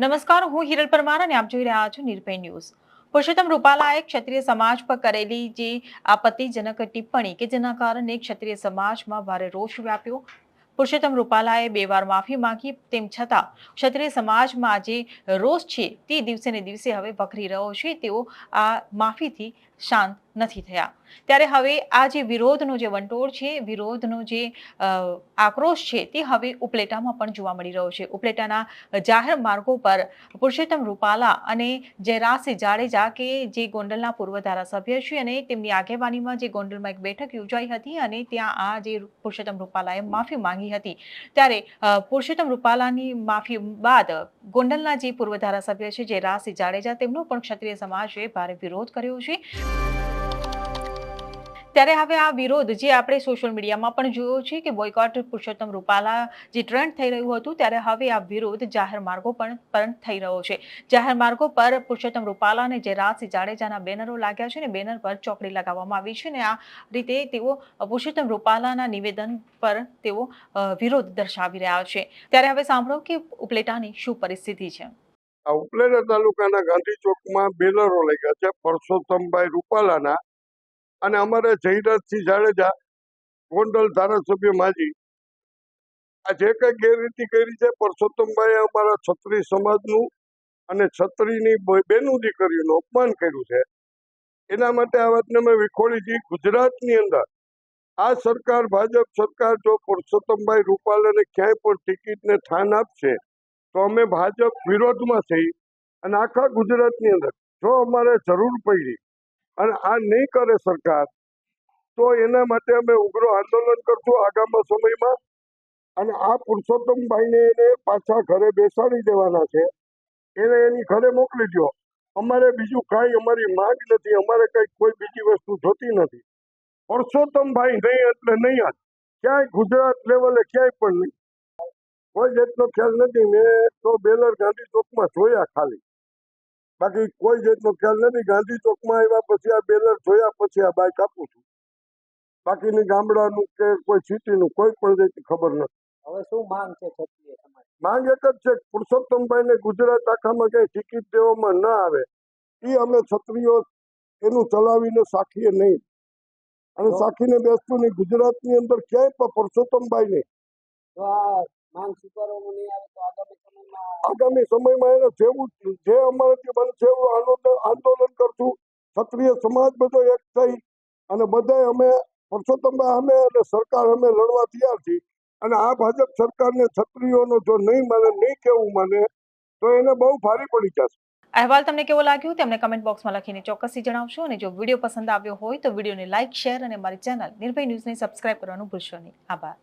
નમસ્કાર, હું હિરલ પરમાર અને આપ જોઈ રહ્યા છો નિર્ભય ન્યૂઝ. પુરુષોત્તમ રૂપાલાએ ક્ષત્રિય સમાજ પર કરેલી જે આપત્તિજનક ટિપ્પણી કે જેના કારણે ક્ષત્રિય સમાજમાં ભારે રોષ વ્યાપ્યો પુરુષોત્તમ રૂપાલાએ બે વાર માફી માંગી, તેમ છતાં ક્ષત્રિય સમાજમાં જે રોષ છે તે દિવસે ને દિવસે હવે વકરી રહ્યો છે, તેઓ આ માફીથી શાંત નથી થયા. ત્યારે હવે આ જે વિરોધનો જે વંટોળ છે, વિરોધનો જે આક્રોશ છે, તે હવે ઉપલેટામાં પણ જોવા મળી રહ્યો છે. ઉપલેટાના જાહેર માર્ગો પર પુરુષોત્તમ રૂપાલા અને જયરાજસિંહ જાડેજા કે જે ગોંડલના પૂર્વ ધારાસભ્ય છે અને તેમની આગેવાનીમાં જે ગોંડલમાં એક બેઠક યોજાઈ હતી અને ત્યાં આ જે પુરુષોત્તમ રૂપાલાએ માફી માંગી હતી. ત્યારે પુરુષોત્તમ રૂપાલાની માફી બાદ ગોંડલના જે પૂર્વ ધારાસભ્ય છે, જે રાસી જાડેજા, તેમનો પણ ક્ષત્રિય સમાજે ભારે વિરોધ કર્યો છે. ત્યારે હવે આ વિરોધ જે આપણે સોશિયલ મીડિયામાં પણ જોયો છે કે બોયકોટ પુરુષોત્તમ રૂપાલા જે ટ્રેન્ડ થઈ રહ્યું હતું, ત્યારે હવે આ વિરોધ જાહેર માર્ગો પણ થઈ રહ્યો છે. જાહેર માર્ગો પર પુરુષોત્તમ રૂપાલા અને જયરાજસિંહ જાડેજાના બેનરો લાગ્યા છે ને બેનર પર ચોકડી લગાવવામાં આવી છે ને, આ રીતે તેઓ પુરુષોત્તમ રૂપાલાના નિવેદન પર તેઓ વિરોધ દર્શાવી રહ્યા છે. ત્યારે હવે સાંભળો કે ઉપલેટાની શું પરિસ્થિતિ છે. ઉપલેટા તાલુકાના ગાંધી ચોકમાં બેનરો લાગ્યા છે. પરસોત્તમભાઈ રૂપાલાના અને અમારે જયરાજસિંહ જાડેજા, ગોંડલ ધારાસભ્ય માજી, આ જે કઈ ગેરરીતિ કરી છે, પરસોત્તમભાઈએ અમારા છત્રી સમાજનું અને છત્રીની બેનું દીકરીનું અપમાન કર્યું છે. એના માટે આ વાતને અમે વિખોડી છીએ ગુજરાતની અંદર. આ સરકાર, ભાજપ સરકાર જો પરસોત્તમભાઈ રૂપાલાને ક્યાંય પણ ટિકિટને સ્થાન આપશે, તો અમે ભાજપ વિરોધમાં થઈ અને આખા ગુજરાતની અંદર જો અમારે જરૂર પડી અને આ નહીં કરે સરકાર, તો એના માટે અમે ઉગ્ર આંદોલન કરશું આગામી સમયમાં. અને આ પુરુષોત્તમભાઈને એને પાછા ઘરે બેસાડી દેવાના છે. એને એની ઘરે મોકલી દો અમારે બીજું કાંઈ અમારી માંગ નથી, અમારે કંઈ કોઈ બીજી વસ્તુ જોતી નથી. પુરુષોત્તમભાઈ નહીં એટલે નહીં જ ક્યાંય ગુજરાત લેવલે ક્યાંય પણ નહીં. કોઈ જાતનો ખ્યાલ નથી. મેં તો બેલર ગાંધી ચોકમાં જોયા ખાલી. બાકી કોઈ જાતનો ખ્યાલ નથી ગાંધી ચોકમાં આવ્યા પછી આ બેલર જોયા પછી આ બાઇક આપું છું. બાકીની ગામડાનું કે કોઈ સિટીનું કોઈ પણ જાતની ખબર નથી. હવે શું માંગ છે ક્ષત્રિય સમાજ માંગ એક જ છે પુરુષોત્તમભાઈને ગુજરાત આખામાં ક્યાંય ટિકિટ દેવામાં ના આવે. એ અમે ક્ષત્રિયો એનું ચલાવીને સાખીએ નહીં. અને સાખીને બેસતું નહીં. ગુજરાતની અંદર ક્યાંય પણ પુરુષોત્તમભાઈ નહીં આ માંગ સ્વીકારવામાં નહીં આવે તો આગામી સમયમાં આગામી સમયમાં એને જેવું જે અમારાથી બનશે એવું આંદોલન આંદોલન કરશું. ક્ષત્રિય સમાજ બધો એક થઈ અને બધાય અમે પરસોત્તમભાઈ અમે અને સરકાર અમે લડવા તૈયાર છીએ. અને આ ભાજપ સરકારને ક્ષત્રિયોનો જો નહીં માને નહીં કેવું માને તો એને બહુ ભારી પડી જશે. અહેવાલ તમને કેવો લાગ્યો તેમને કમેન્ટ બોક્સમાં લખીને ચોક્કસથી જણાવશો અને જો વીડિયો પસંદ આવ્યો હોય તો વિડીયોને લાઇક શેર અને મારી ચેનલ નિર્ભય ન્યૂઝને સબસ્ક્રાઇબ કરવાનું ભૂલશો નહીં. આભાર.